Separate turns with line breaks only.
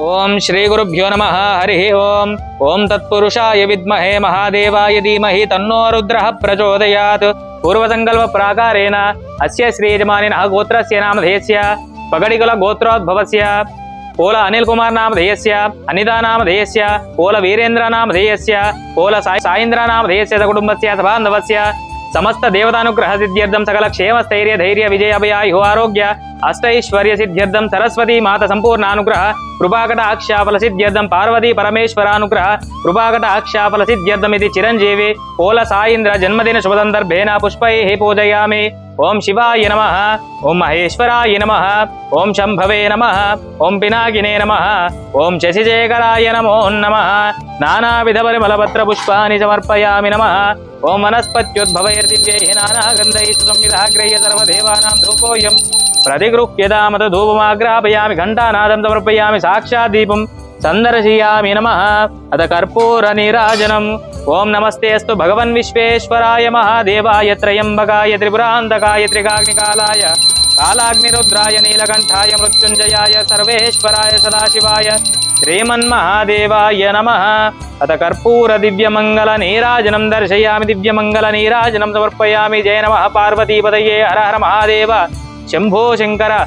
ओम श्री गुरुभ्यो नम, हरि ओम। ओम तत्पुरुषाय विद्महे महादेवाय धीमहि, तन्नो रुद्रः प्रचोदयात्। पूर्वसङ्कल्प प्राकारेण अस्य श्रीयजमानिनः गोत्रस्य नामधेयस्य पगडिकुल गोत्रोद्भवस्य, कोल अनिल कुमार नाम धेयस्य, अनिता नाम धेयस्य, कोल वीरेन्द्र नाम धेयस्य, कोल सायेन्द्र नाम धेयस्य कुटुम्बस्य च बान्धवस्य సమస్త దేవతానుగ్రహ సిద్ధ్యర్థం సకల క్షేమ స్థైర్య ధైర్య విజయ అభయాయు ఆరోగ్య అష్టైశ్వర్య సిద్ధ్యర్థం సరస్వతి మాత సంపూర్ణానుగ్రహ కృపాకట అక్షాఫల సిద్ధ్యర్థం పార్వతీ పరమేశ్వరానుగ్రహ కృపాకట అక్షాఫల సిద్ధ్యర్థం ఇది చిరంజీవి పోల సాయింద్ర జన్మదిన శుభ సందర్భేన పుష్పై పూజయామి. ఓం శివాయ నమ ఓం మహేశ్వరాయ నమ ఓం శంభవే నమ ఓం పినాకినే నమ ఓం శశిశేఖరాయ నమో నమ నానావిధ పరిమళపత్ర పుష్పాన్ని సమర్పయామి నమ ఓం వనస్పత్యుద్భవైర్దివ్యై నానాగంధై సంవిధాగ్రహ్య సర్వదేవానాం ధూపోయం ప్రతిగృహ్యదామత ధూపమాగ్రాపయామి ఘంటానాదం సమర్పయామి సాక్షాత్ దీపం సందర్శయామి నమ. అత కర్పూర నీరాజనం. ఓం నమస్తేస్తు భగవన్ విశ్వేశ్వరాయ మహాదేవాయ త్రయంబకాయ త్రిపురాంతకాయ త్రికాగ్నికాలాయ. కాలాగ్నిరుద్రాయ నీలకంఠాయ మృత్యుంజయాయ సర్వేశ్వరాయ సదాశివాయ శ్రీమన్మహాదేవాయ నమ. అత కర్పూర దివ్యమంగళ నీరాజనం. దర్శయామి దివ్యమంగళ నీరాజనం. సమర్పయామి. జయ నమ. పార్వతీపదయే హర హర మహాదేవ. శంభో శంకర.